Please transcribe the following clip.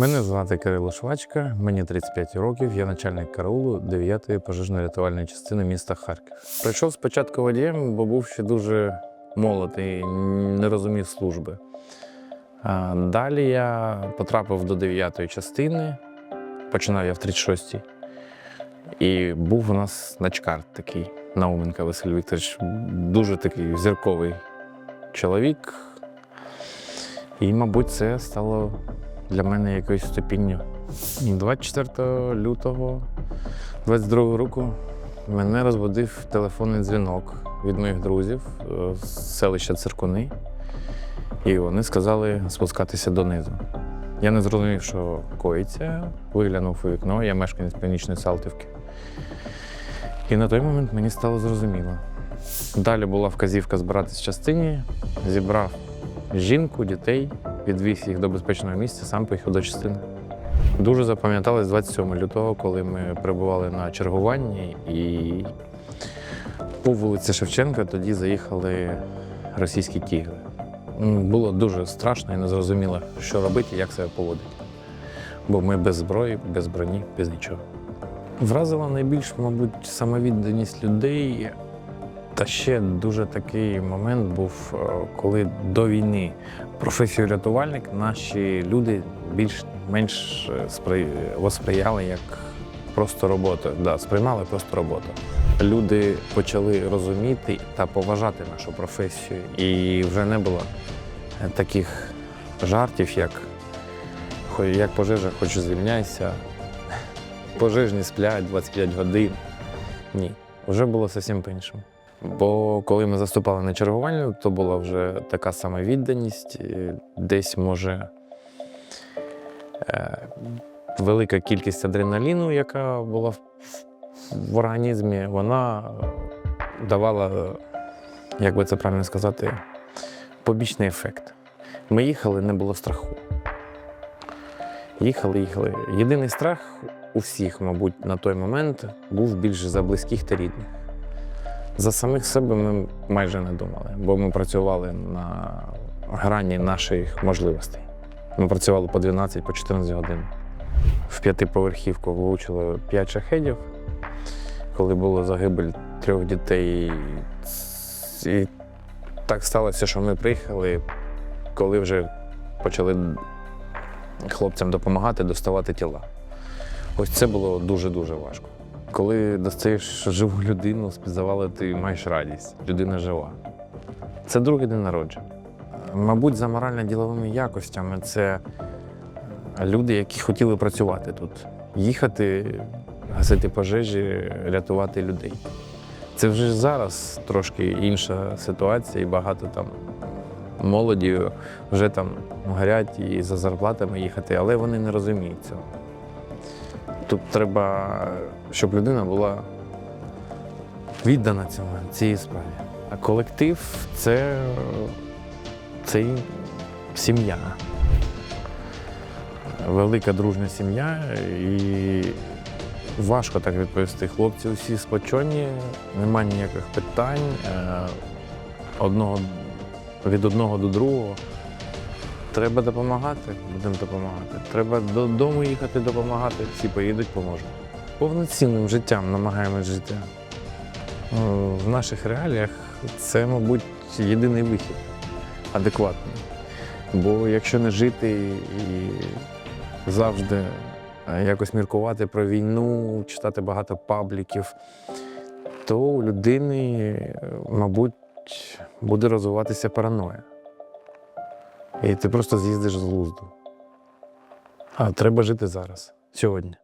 Мене звати Кирило Швачка, мені 35 років, я начальник караулу 9-ї пожежно-рятувальної частини міста Харків. Прийшов спочатку водієм, бо був ще дуже молодий, не розумів служби. Далі я потрапив до 9-ї частини, починав я в 36-й. І був у нас начкар такий, Науменка Василь Вікторович, дуже такий зірковий чоловік. І, мабуть, це стало для мене якоюсь ступінню. 24 лютого 22 року мене розбудив телефонний дзвінок від моїх друзів е, з селища Циркуни. І вони сказали спускатися донизу. Я не зрозумів, що коїться, виглянув у вікно, я мешканець Північної Салтівки. І на той момент мені стало зрозуміло. Далі була вказівка збиратись в частині, зібрав жінку, дітей, відвіз їх до безпечного місця, сам поїхав до частини. Дуже запам'яталось 27 лютого, коли ми перебували на чергуванні і по вулиці Шевченка тоді заїхали російські тігри. Було дуже страшно і незрозуміло, що робити як себе поводити. Бо ми без зброї, без броні, без нічого. Вразила найбільш, мабуть, самовідданість людей. Та ще дуже такий момент був, е, коли до війни професію рятувальник наші люди більш-менш е, восприяли як просто роботу. Да, сприймали просто роботу. Люди почали розуміти та поважати нашу професію. І вже не було е, таких жартів, як як пожежа, хоч звільняйся, пожежні сплять 25 годин. Ні, вже було зовсім по-іншому. Бо коли ми заступали на чергування, то була вже така сама відданість, десь може е, велика кількість адреналіну, яка була в, організмі, вона давала, як би це правильно сказати, побічний ефект. Ми їхали, не було страху. Їхали, їхали. Єдиний страх у всіх, мабуть, на той момент був більше за близьких та рідних. За самих себе ми майже не думали, бо ми працювали на грані наших можливостей. Ми працювали по 12, по 14 годин. В п'ятиповерхівку влучили 5 шахедів, коли було загибель трьох дітей. І так сталося, що ми приїхали, коли вже почали хлопцям допомагати доставати тіла. Ось це було дуже-дуже важко. Коли достаєш живу людину з-під завалу, ти маєш радість. Людина жива. Це другий день народження. Мабуть, за морально-діловими якостями це люди, які хотіли працювати тут, їхати, гасити пожежі, рятувати людей. Це вже зараз трошки інша ситуація, і багато там молоді вже там горять і за зарплатами їхати, але вони не розуміють цього. Тут треба, щоб людина була віддана цьому, цій справі. А колектив це, це сім'я. Велика дружня сім'я, і важко так відповісти. Хлопці усі спочоні, немає ніяких питань. Е, Одного, від одного до другого. Треба допомагати, будемо допомагати. Треба додому їхати допомагати. Всі поїдуть, поможуть. Повноцінним життям намагаємось жити. Е, В наших реаліях це, мабуть, єдиний вихід адекватний. Бо якщо не жити і завжди е, якось міркувати про війну, читати багато пабліків, то у людини, е, мабуть, буде розвиватися параноя. І ти просто з'їздиш з глузду. А треба жити зараз, сьогодні.